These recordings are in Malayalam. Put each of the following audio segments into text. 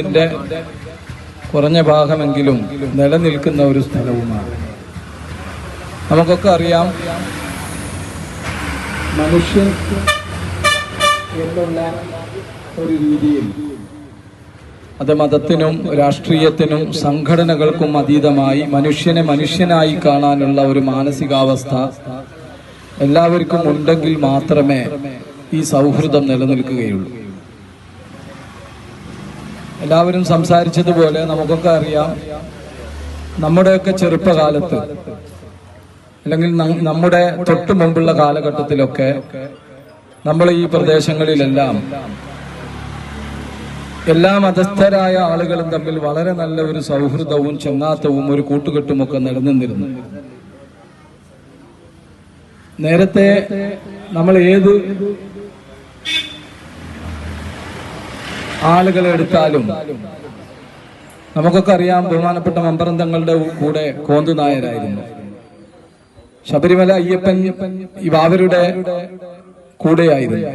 ഇതിന്റെ കുറഞ്ഞ ഭാഗമെങ്കിലും നിലനിൽക്കുന്ന ഒരു സ്ഥലവുമാണ്. നമുക്കൊക്കെ അറിയാം മനുഷ്യൻ എന്നുള്ള ഒരു രീതിയിൽ അത് മതത്തിനും രാഷ്ട്രീയത്തിനും സംഘടനകൾക്കും അതീതമായി മനുഷ്യനെ മനുഷ്യനായി കാണാനുള്ള ഒരു മാനസികാവസ്ഥ എല്ലാവർക്കും ഉണ്ടെങ്കിൽ മാത്രമേ ഈ സൗഹൃദം നിലനിൽക്കുകയുള്ളൂ. എല്ലാവരും സംസാരിച്ചതുപോലെ നമുക്കൊക്കെ അറിയാം നമ്മുടെയൊക്കെ ചെറുപ്പകാലത്ത് അല്ലെങ്കിൽ നമ്മുടെ തൊട്ടു മുമ്പുള്ള കാലഘട്ടത്തിലൊക്കെ നമ്മൾ ഈ പ്രദേശങ്ങളിലെല്ലാം എല്ലാ മതസ്ഥരായ ആളുകളും തമ്മിൽ വളരെ നല്ല ഒരു സൗഹൃദവും ചെങ്ങാത്തവും ഒരു കൂട്ടുകെട്ടുമൊക്കെ നിലനിന്നിരുന്നു. നേരത്തെ നമ്മൾ ഏത് ആളുകളെ എടുത്താലും നമുക്കൊക്കെ അറിയാം ബഹുമാനപ്പെട്ട മമ്പറന്തങ്ങളുടെ കൂടെ കോന്തു നായരായിരുന്നു. ശബരിമല അയ്യപ്പൻ ഇവ അവരുടെ കൂടെയായിരുന്നു.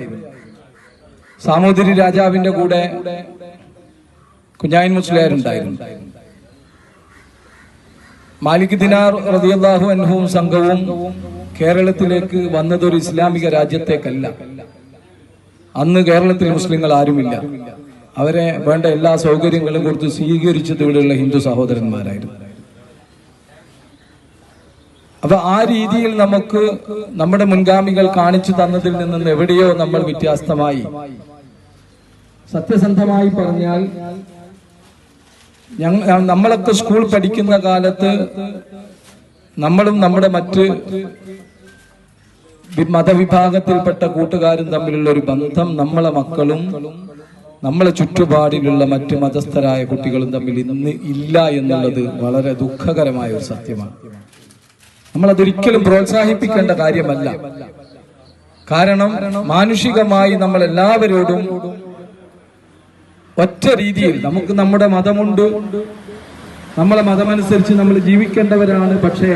സാമൂതിരി രാജാവിന്റെ കൂടെ കുഞ്ഞായൻ മുസ്ലിയാരുണ്ടായിരുന്നു. മാലിക് ദിനാർ റതിയല്ലാഹു അൻഹുവും സംഘവും കേരളത്തിലേക്ക് വന്നതൊരു ഇസ്ലാമിക രാജ്യത്തേക്കല്ല. അന്ന് കേരളത്തിൽ മുസ്ലിങ്ങൾ ആരുമില്ല. അവരെ വേണ്ട എല്ലാ സൗകര്യങ്ങളും കൊടുത്ത് സ്വീകരിച്ചത് ഇവിടെയുള്ള ഹിന്ദു സഹോദരന്മാരായിരുന്നു. അപ്പൊ ആ രീതിയിൽ നമുക്ക് നമ്മുടെ മുൻഗാമികൾ കാണിച്ചു തന്നതിൽ നിന്നും എവിടെയോ നമ്മൾ വ്യത്യാസ്തമായി. സത്യസന്ധമായി പറഞ്ഞാൽ ഞങ്ങ നമ്മളൊക്കെ സ്കൂൾ പഠിക്കുന്ന കാലത്ത് നമ്മളും നമ്മുടെ മറ്റ് മതവിഭാഗത്തിൽപ്പെട്ട കൂട്ടുകാരും തമ്മിലുള്ള ഒരു ബന്ധം നമ്മളെ മക്കളും നമ്മളെ ചുറ്റുപാടിലുള്ള മറ്റ് മതസ്ഥരായ കുട്ടികളും തമ്മിൽ ഇന്ന് ഇല്ല എന്നുള്ളത് വളരെ ദുഃഖകരമായ ഒരു സത്യമാണ്. നമ്മൾ അതൊരിക്കലും പ്രോത്സാഹിപ്പിക്കേണ്ട കാര്യമല്ല. കാരണം മാനുഷികമായി നമ്മൾ എല്ലാവരോടും ഒറ്റ രീതിയിൽ നമുക്ക് നമ്മുടെ മതമുണ്ട്. നമ്മളെ മതമനുസരിച്ച് നമ്മൾ ജീവിക്കേണ്ടവരാണ്. പക്ഷേ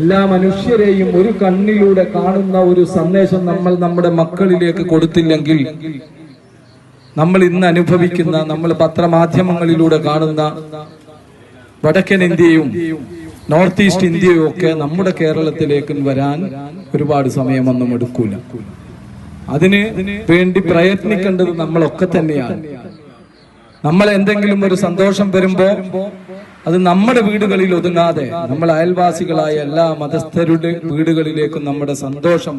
എല്ലാ മനുഷ്യരെയും ഒരു കണ്ണിലൂടെ കാണുന്ന ഒരു സന്ദേശം നമ്മൾ നമ്മുടെ മക്കളിലേക്ക് കൊടുത്തില്ലെങ്കിൽ നമ്മൾ ഇന്ന് അനുഭവിക്കുന്ന നമ്മൾ പത്രമാധ്യമങ്ങളിലൂടെ കാണുന്ന വടക്കൻ ഇന്ത്യയും നോർത്ത് ഈസ്റ്റ് ഇന്ത്യയും ഒക്കെ നമ്മുടെ കേരളത്തിലേക്ക് വരാൻ ഒരുപാട് സമയമൊന്നും എടുക്കൂല. അതിന് വേണ്ടി പ്രയത്നിക്കേണ്ടത് നമ്മളൊക്കെ തന്നെയാണ്. നമ്മൾ എന്തെങ്കിലും ഒരു സന്തോഷം വരുമ്പോ അത് നമ്മുടെ വീടുകളിൽ ഒതുങ്ങാതെ നമ്മൾ അയൽവാസികളായ എല്ലാ മതസ്ഥരുടെ വീടുകളിലേക്കും നമ്മുടെ സന്തോഷം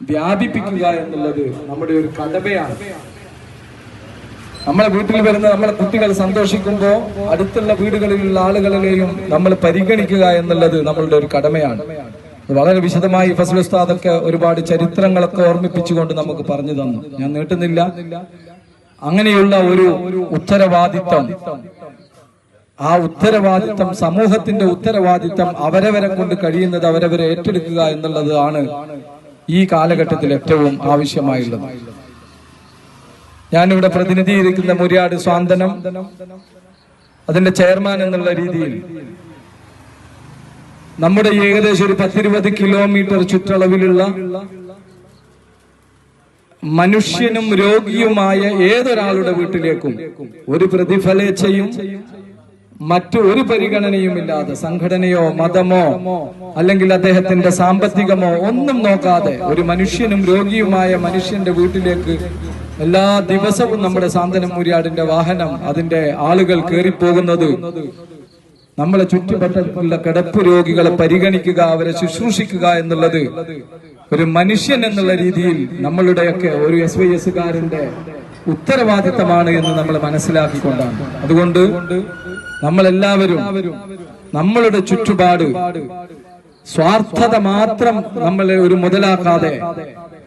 വ്യാപിപ്പിക്കുക എന്നുള്ളത് നമ്മുടെ ഒരു കടമയാണ്. നമ്മളെ വീട്ടിൽ വരുന്ന നമ്മളെ കുട്ടികൾ സന്തോഷിക്കുമ്പോൾ അടുത്തുള്ള വീടുകളിലുള്ള ആളുകളിലെയും നമ്മൾ പരിഗണിക്കുക എന്നുള്ളത് നമ്മളുടെ ഒരു കടമയാണ്. വളരെ വിശദമായി ഫസൽ ഉസ്താദൊക്കെ ഒരുപാട് ചരിത്രങ്ങളൊക്കെ ഓർമ്മിപ്പിച്ചുകൊണ്ട് നമുക്ക് പറഞ്ഞു തന്നു. ഞാൻ നീട്ടുന്നില്ല. അങ്ങനെയുള്ള ഒരു ഉത്തരവാദിത്തം ആ ഉത്തരവാദിത്തം സമൂഹത്തിന്റെ ഉത്തരവാദിത്തം അവരവരെ കൊണ്ട് കഴിയുന്നത് അവരവരെ ഏറ്റെടുക്കുക എന്നുള്ളതാണ് ഈ കാലഘട്ടത്തിൽ ഏറ്റവും ആവശ്യമായുള്ളത്. ഞാനിവിടെ പ്രതിനിധീകരിക്കുന്ന മുരിയാട് സ്വാന്തനം അതിന്റെ ചെയർമാൻ എന്നുള്ള രീതിയിൽ നമ്മുടെ ഏകദേശം ഒരു പത്തിരുപത് കിലോമീറ്റർ ചുറ്റളവിലുള്ള മനുഷ്യനും രോഗിയുമായ ഏതൊരാളുടെ വീട്ടിലേക്കും ഒരു പ്രതിഫലേച്ഛയും മറ്റു ഒരു പരിഗണനയുമില്ലാതെ സംഘടനയോ മതമോ അല്ലെങ്കിൽ അദ്ദേഹത്തിന്റെ സാമ്പത്തികമോ ഒന്നും നോക്കാതെ ഒരു മനുഷ്യനും രോഗിയുമായ മനുഷ്യന്റെ വീട്ടിലേക്ക് എല്ലാ ദിവസവും നമ്മുടെ സാന്തനം മുരിയാടിന്റെ വാഹനം അതിന്റെ ആളുകൾ കയറിപ്പോകുന്നത്. നമ്മളെ ചുറ്റുപറ്റുള്ള കിടപ്പ് രോഗികളെ പരിഗണിക്കുക അവരെ ശുശ്രൂഷിക്കുക എന്നുള്ളത് ഒരു മനുഷ്യൻ എന്നുള്ള രീതിയിൽ നമ്മളുടെയൊക്കെ ഒരു എസ് വൈ എസുകാരന്റെ ഉത്തരവാദിത്തമാണ് എന്ന് നമ്മൾ മനസ്സിലാക്കിക്കൊണ്ടാണ്. അതുകൊണ്ട് നമ്മളെല്ലാവരും നമ്മളുടെ ചുറ്റുപാട് സ്വാർത്ഥത മാത്രം നമ്മളെ ഒരു മുതലാക്കാതെ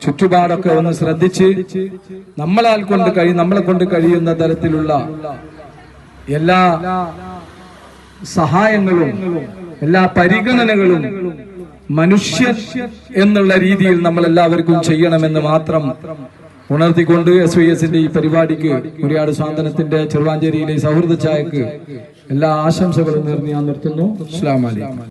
ചുറ്റുപാടൊക്കെ ഒന്ന് ശ്രദ്ധിച്ച് നമ്മളാൽ കൊണ്ട് കഴി നമ്മളെ കൊണ്ട് കഴിയുന്ന തരത്തിലുള്ള എല്ലാ സഹായങ്ങളും എല്ലാ പരിഗണനകളും മനുഷ്യൻ എന്നുള്ള രീതിയിൽ നമ്മൾ എല്ലാവർക്കും ചെയ്യണമെന്ന് മാത്രം ഉണർത്തിക്കൊണ്ട് എസ് വി എസിന്റെ ഈ പരിപാടിക്ക് മുരിയാട് സ്വാതന്ത്ര്യത്തിന്റെ ചെറുവാഞ്ചേരിയിലെ സൗഹൃദ ചായക്ക് എല്ലാ ആശംസകളും നേർന്ന് ഞാൻ നിർത്തുന്നു. അസ്ലാം വലൈക്കും